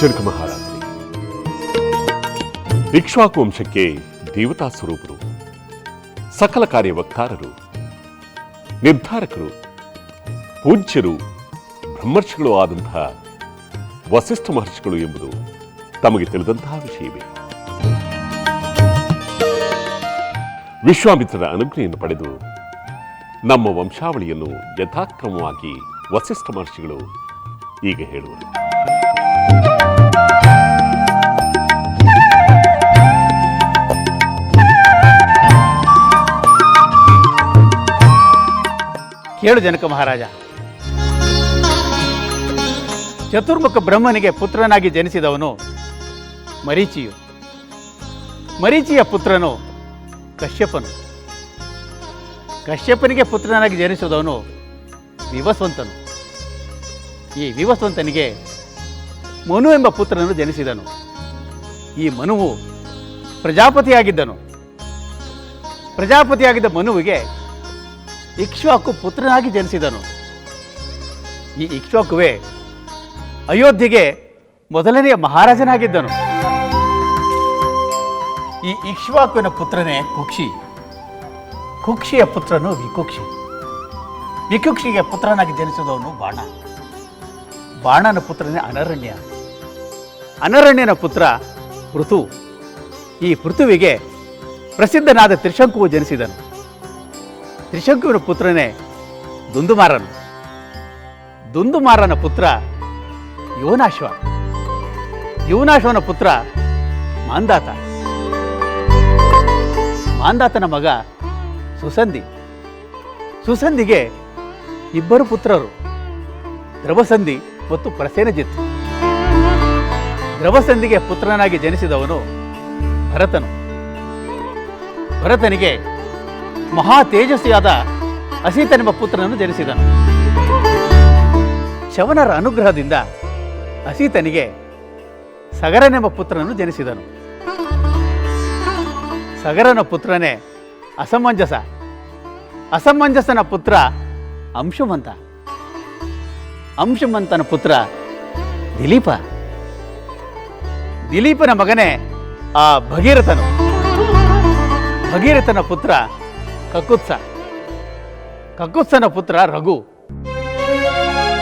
ಜನಕ ಮಹಾರಾತ್ರಿ. ಇಕ್ಷ್ವಾಕು ವಂಶಕ್ಕೆ ದೇವತಾ ಸ್ವರೂಪರು, ಸಕಲ ಕಾರ್ಯ ವಕ್ತಾರರು ನಿರ್ಧಾರಕರು, ಪೂಜ್ಯರು, ಬ್ರಹ್ಮರ್ಷಿಗಳು ಆದಂತಹ ವಸಿಷ್ಠ ಮಹರ್ಷಿಗಳು ಎಂಬುದು ತಮಗೆ ತಿಳಿದಂತಹ ವಿಷಯವೇ. ವಿಶ್ವಾಮಿತ್ರರ ಅನುಜ್ಞೆಯನ್ನು ಪಡೆದು ನಮ್ಮ ವಂಶಾವಳಿಯನ್ನು ಯಥಾಕ್ರಮವಾಗಿ ವಸಿಷ್ಠ ಮಹರ್ಷಿಗಳು ಈಗ ಹೇಳುವರು. ಕೇಳು ಜನಕ ಮಹಾರಾಜ. ಚತುರ್ಮುಖ ಬ್ರಹ್ಮನಿಗೆ ಪುತ್ರನಾಗಿ ಜನಿಸಿದವನು ಮರೀಚಿಯು. ಮರೀಚಿಯ ಪುತ್ರನು ಕಶ್ಯಪನು. ಕಶ್ಯಪನಿಗೆ ಪುತ್ರನಾಗಿ ಜನಿಸಿದವನು ವಿವಸ್ವಂತನು. ಈ ವಿವಸ್ವಂತನಿಗೆ ಮನು ಎಂಬ ಪುತ್ರನನ್ನು ಜನಿಸಿದನು. ಈ ಮನುವು ಪ್ರಜಾಪತಿಯಾಗಿದ್ದನು. ಪ್ರಜಾಪತಿಯಾಗಿದ್ದ ಮನುವಿಗೆ ಇಕ್ಷ್ವಾಕು ಪುತ್ರನಾಗಿ ಜನಿಸಿದನು. ಈ ಇಕ್ಷ್ವಾಕುವೇ ಅಯೋಧ್ಯೆಗೆ ಮೊದಲನೆಯ ಮಹಾರಾಜನಾಗಿದ್ದನು. ಈ ಇಕ್ಷ್ವಾಕುವಿನ ಪುತ್ರನೇ ಕುಕ್ಷಿ. ಕುಕ್ಷಿಯ ಪುತ್ರನು ವಿಕುಕ್ಷಿ. ವಿಕುಕ್ಷಿಗೆ ಪುತ್ರನಾಗಿ ಜನಿಸಿದವನು ಬಾಣ. ಬಾಣನ ಪುತ್ರನೇ ಅನರಣ್ಯ. ಅನರಣ್ಯನ ಪುತ್ರ ಪೃಥು. ಈ ಪೃಥುವಿಗೆ ಪ್ರಸಿದ್ಧನಾದ ತ್ರಿಶಂಕುವು ಜನಿಸಿದನು. ತ್ರಿಶಂಕುವಿನ ಪುತ್ರನೇ ದುಂದುಮಾರನು. ದುಂದುಮಾರನ ಪುತ್ರ ಯುವನಾಶ್ವ ಯುವನಾಶ್ವನ ಪುತ್ರ ಮಾಂದಾತ. ಮಾಂದಾತನ ಮಗ ಸುಸಂಧಿ. ಸುಸಂಧಿಗೆ ಇಬ್ಬರು ಪುತ್ರರು. ದ್ರವಸಂಧಿ ಮತ್ತು ಪ್ರಸೇನಜಿತ್. ದ್ರವಸಂಧಿಗೆ ಪುತ್ರನಾಗಿ ಜನಿಸಿದವನು ಭರತನು. ಭರತನಿಗೆ ಮಹಾ ತೇಜಸ್ವಿಯಾದ ಅಸೀತನೆಂಬ ಪುತ್ರನನ್ನು ಜನಿಸಿದನು. ಶವನರ ಅನುಗ್ರಹದಿಂದ ಅಸೀತನಿಗೆ ಸಗರನೆಂಬ ಪುತ್ರನನ್ನು ಜನಿಸಿದನು. ಸಗರನ ಪುತ್ರನೇ ಅಸಮಂಜಸ. ಅಸಮಂಜಸನ ಪುತ್ರ ಅಂಶುಮಂತ. ಅಂಶುಮಂತನ ಪುತ್ರ ದಿಲೀಪ. ದಿಲೀಪನ ಮಗನೇ ಆ ಭಗೀರಥನು. ಭಗೀರಥನ ಪುತ್ರ ಕಕುತ್ಸ. ಕಕುತ್ಸನ ಪುತ್ರ ರಘು.